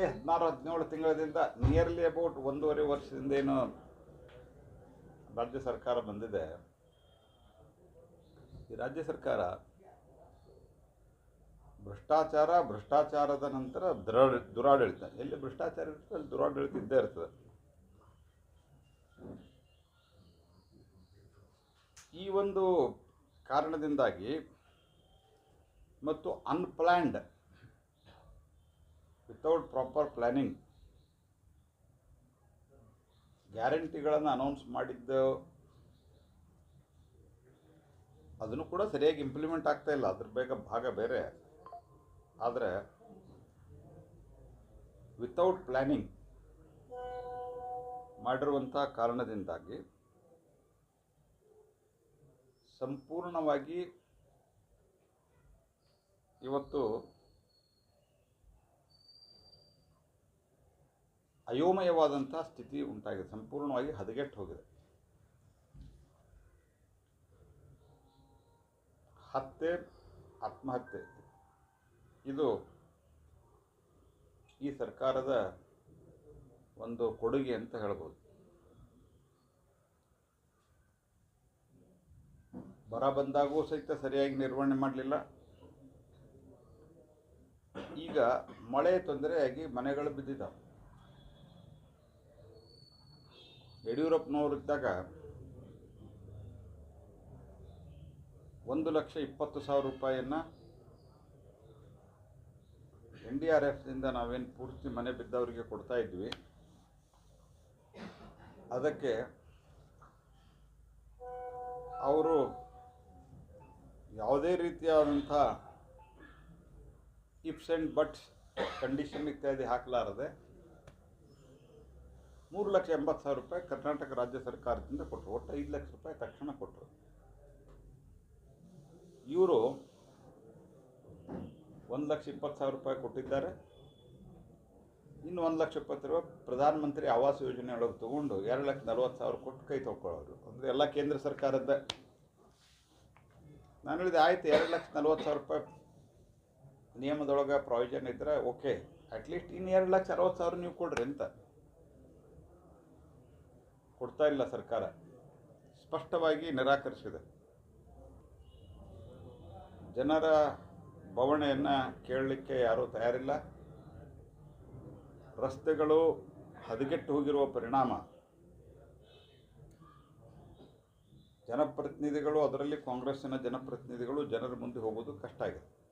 ಹದಿನಾರು, ಹದಿನೇಳು ತಿಂಗಳದಿಂದ nearly about ಒಂದೂವರೆ ವರ್ಷದಿಂದ ಏನು ರಾಜ್ಯ ಸರ್ಕಾರ ಬಂದಿದೆ. ಈ ರಾಜ್ಯ ಸರ್ಕಾರ ಭ್ರಷ್ಟಾಚಾರ, ಭ್ರಷ್ಟಾಚಾರದ ನಂತರ ದುರಾಡ, ದುರಾಡಳಿತ. ಎಲ್ಲಿ ಭ್ರಷ್ಟಾಚಾರ ಇರ್ತದೆ, ಅಲ್ಲಿ ದುರಾಡಳಿತ ಇದ್ದೇ ಇರ್ತದೆ. ಈ ಒಂದು ಕಾರಣದಿಂದಾಗಿ ಮತ್ತು ಅನ್ಪ್ಲ್ಯಾಂಡ್ ವಿತೌಟ್ ಪ್ರಾಪರ್ ಪ್ಲ್ಯಾನಿಂಗ್ ಗ್ಯಾರಂಟಿಗಳನ್ನು ಅನೌನ್ಸ್ ಮಾಡಿದ್ದು, ಅದನ್ನು ಕೂಡ ಸರಿಯಾಗಿ ಇಂಪ್ಲಿಮೆಂಟ್ ಆಗ್ತಾ ಇಲ್ಲ. ಅದ್ರ ಬೇಗ ಭಾಗ ಬೇರೆ. ಆದರೆ ವಿತೌಟ್ ಪ್ಲ್ಯಾನಿಂಗ್ ಮಾಡಿರುವಂಥ ಕಾರಣದಿಂದಾಗಿ, ಸಂಪೂರ್ಣವಾಗಿ ಇವತ್ತು ಅಯೋಮಯವಾದಂಥ ಸ್ಥಿತಿ ಉಂಟಾಗಿದೆ. ಸಂಪೂರ್ಣವಾಗಿ ಹದಗೆಟ್ಟು ಹೋಗಿದೆ. ಹತ್ಯೆ, ಆತ್ಮಹತ್ಯೆ. ಇದು ಈ ಸರ್ಕಾರದ ಒಂದು ಕೊಡುಗೆ ಅಂತ ಹೇಳ್ಬೋದು. ಬರ ಬಂದಾಗೂ ಸಹಿತ ಸರಿಯಾಗಿ ನಿರ್ವಹಣೆ ಮಾಡಲಿಲ್ಲ. ಈಗ ಮಳೆ ತೊಂದರೆಯಾಗಿ ಮನೆಗಳು ಬಿದ್ದಿದ್ದಾವೆ. ಯಡಿಯೂರಪ್ಪನವರಿದ್ದಾಗ ಒಂದು ಲಕ್ಷ ಇಪ್ಪತ್ತು ಸಾವಿರ ರೂಪಾಯಿಯನ್ನು ಎನ್ ಡಿ ಆರ್ ಎಫ್ನಿಂದ ನಾವೇನು ಪೂರ್ತಿ ಮನೆ ಬಿದ್ದವರಿಗೆ ಕೊಡ್ತಾ ಇದ್ವಿ. ಅದಕ್ಕೆ ಅವರು ಯಾವುದೇ ರೀತಿಯಾದಂಥ ಇಫ್ಸ್ ಆ್ಯಂಡ್ ಬಟ್ಸ್ ಕಂಡೀಷನ್ ಇತ್ಯಾದಿ ಹಾಕಲಾರದೆ ಮೂರು ಲಕ್ಷ ಎಂಬತ್ತು ಸಾವಿರ ರೂಪಾಯಿ ಕರ್ನಾಟಕ ರಾಜ್ಯ ಸರ್ಕಾರದಿಂದ ಕೊಟ್ಟರು. ಒಟ್ಟು ಐದು ಲಕ್ಷ ರೂಪಾಯಿ ತಕ್ಷಣ ಕೊಟ್ಟರು. ಇವರು ಒಂದು ಲಕ್ಷ ಇಪ್ಪತ್ತು ಸಾವಿರ ರೂಪಾಯಿ ಕೊಟ್ಟಿದ್ದಾರೆ. ಇನ್ನು ಒಂದು ಲಕ್ಷ ಇಪ್ಪತ್ತು ರೂಪಾಯಿ ಪ್ರಧಾನಮಂತ್ರಿ ಆವಾಸ್ ಯೋಜನೆ ಒಳಗೆ ತೊಗೊಂಡು ಎರಡು ಲಕ್ಷ ನಲ್ವತ್ತು ಸಾವಿರ ಕೊಟ್ಟು ಕೈ ತೊಗೊಳ್ಳೋರು ಅಂದರೆ ಎಲ್ಲ ಕೇಂದ್ರ ಸರ್ಕಾರದ ನಾನು ಹೇಳಿದೆ ಆಯ್ತು, ಎರಡು ಲಕ್ಷ ನಲ್ವತ್ತು ಸಾವಿರ ರೂಪಾಯಿ ನಿಯಮದೊಳಗೆ ಪ್ರಾವಿಷನ್ ಇದ್ದರೆ ಓಕೆ. ಅಟ್ಲೀಸ್ಟ್ ಇನ್ನು ಎರಡು ಲಕ್ಷ ಅರವತ್ತು ಸಾವಿರ ನೀವು ಕೊಡ್ರಿ ಅಂತ. ಕೊಡ್ತಾ ಇಲ್ಲ ಸರ್ಕಾರ. ಸ್ಪಷ್ಟವಾಗಿ ನಿರಾಕರಿಸಿದೆ. ಜನರ ಬವಣೆಯನ್ನು ಕೇಳಲಿಕ್ಕೆ ಯಾರೂ ತಯಾರಿಲ್ಲ. ರಸ್ತೆಗಳು ಹದಗೆಟ್ಟು ಹೋಗಿರುವ ಪರಿಣಾಮ. ಜನಪ್ರತಿನಿಧಿಗಳು, ಅದರಲ್ಲಿ ಕಾಂಗ್ರೆಸ್ಸಿನ ಜನಪ್ರತಿನಿಧಿಗಳು ಜನರ ಮುಂದೆ ಹೋಗೋದು ಕಷ್ಟ ಆಗಿದೆ.